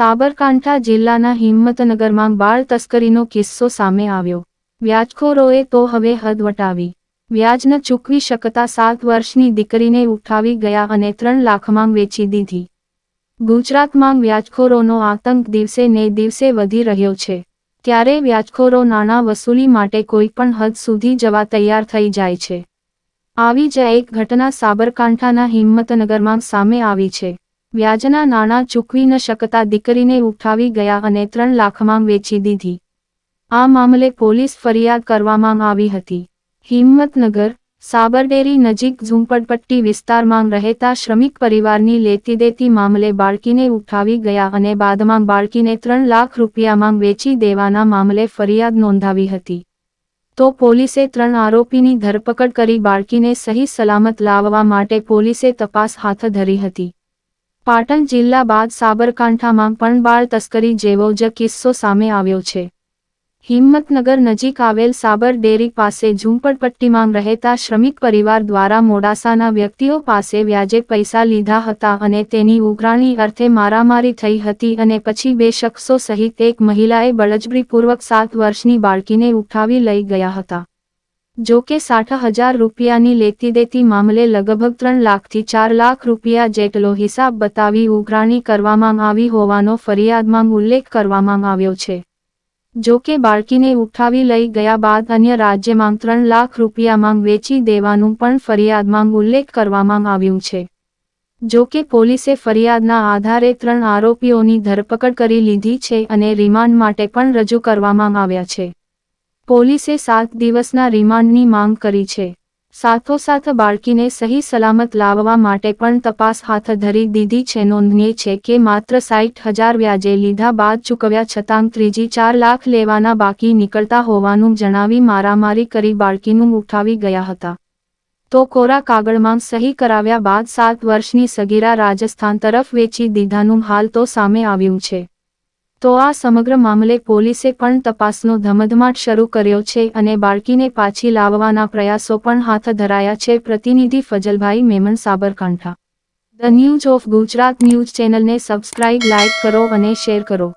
સાબરકાંઠા જિલ્લાના હિંમતનગરમાં બાળ તસ્કરીનો કિસ્સો સામે આવ્યો. વ્યાજખોરોએ તો હવે હદ વટાવી. વ્યાજ ન ચૂકવી શકતા સાત વર્ષની દીકરીને ઉઠાવી ગયા અને ત્રણ લાખમાં વેચી દીધી. ગુજરાતમાં વ્યાજખોરોનો આતંક દિવસે ને દિવસે વધી રહ્યો છે. ત્યારે વ્યાજખોરો નાણાં વસૂલી માટે કોઈપણ હદ સુધી જવા તૈયાર થઈ જાય છે. આવી જ એક ઘટના સાબરકાંઠાના હિંમતનગરમાં સામે આવી છે. વ્યાજના નાણાં ચૂકવી ન શકતા દીકરીને ઉઠાવી ગયા અને ત્રણ લાખમાં વેચી દીધી. આ મામલે પોલીસ ફરિયાદ કરવામાં આવી હતી. હિંમતનગર, સાબરડેરી નજીક ઝુંપડપટ્ટી વિસ્તારમાં રહેતા શ્રમિક પરિવારની લેતી દેતી મામલે બાળકીને ઉઠાવી ગયા અને બાદમાં બાળકીને ત્રણ લાખ રૂપિયામાં વેચી દેવાના મામલે ફરિયાદ નોંધાવી હતી. તો પોલીસે ત્રણ આરોપીની ધરપકડ કરી બાળકીને સહી સલામત લાવવા માટે પોલીસે તપાસ હાથ ધરી હતી. પાટણ જિલ્લા બાદ સાબરકાંઠામાં પણ બાળ તસ્કરી જેવો જ કિસ્સો સામે આવ્યો છે. હિંમતનગર નજીક આવેલ સાબર ડેરી પાસે ઝૂંપડપટ્ટીમાં રહેતા શ્રમિક પરિવાર દ્વારા મોડાસાના વ્યક્તિઓ પાસે વ્યાજે પૈસા લીધા હતા અને તેની ઉઘરાણી અર્થે મારામારી થઈ હતી અને પછી બે શખ્સો સહિત એક મહિલાએ બળજબરીપૂર્વક સાત વર્ષની બાળકીને ઉઠાવી લઈ ગયા હતા. જો કે સાઠ હજાર રૂપિયાની લેતી દેતી મામલે લગભગ ત્રણ લાખથી ચાર લાખ રૂપિયા જેટલો હિસાબ બતાવી ઉઘરાણી કરવામાં આવી હોવાનો ફરિયાદમાં ઉલ્લેખ કરવામાં આવ્યો છે. જો કે બાળકીને ઉઠાવી લઈ ગયા બાદ અન્ય રાજ્યમાં ત્રણ લાખ રૂપિયામાં વેચી દેવાનું પણ ફરિયાદમાં ઉલ્લેખ કરવામાં આવ્યું છે. જો કે પોલીસે ફરિયાદના આધારે ત્રણ આરોપીઓની ધરપકડ કરી લીધી છે અને રિમાન્ડ માટે પણ રજૂ કરવામાં આવ્યા છે. પોલીસે સાત દિવસના રિમાન્ડની માંગ કરી છે. સાથોસાથ બાળકીને સહી સલામત લાવવા માટે પણ તપાસ હાથ ધરી દીધી છે. નોંધનીય છે કે માત્ર સાઠ હજાર વ્યાજે લીધા બાદ ચૂકવ્યા છતાં ત્રીજી ચાર લાખ લેવાના બાકી નીકળતા હોવાનું જણાવી મારામારી કરી બાળકીનું ઉઠાવી ગયા હતા. તો કોરા કાગળમાં સહી કરાવ્યા બાદ સાત વર્ષની સગીરા રાજસ્થાન તરફ વેચી દીધાનું હાલ તો સામે આવ્યું છે. તો આ સમગ્ર મામલે પોલીસે પણ તપાસનો ધમધમાટ શરૂ કર્યો છે અને બાળકીને પાછી લાવવાના પ્રયાસો પણ હાથ ધરાયા છે પ્રતિનિધિ Fazalbhai Memon Sabarkantha. The news of Gujarat news ચેનલને સબસ્ક્રાઇબ, લાઇક કરો અને શેર કરો.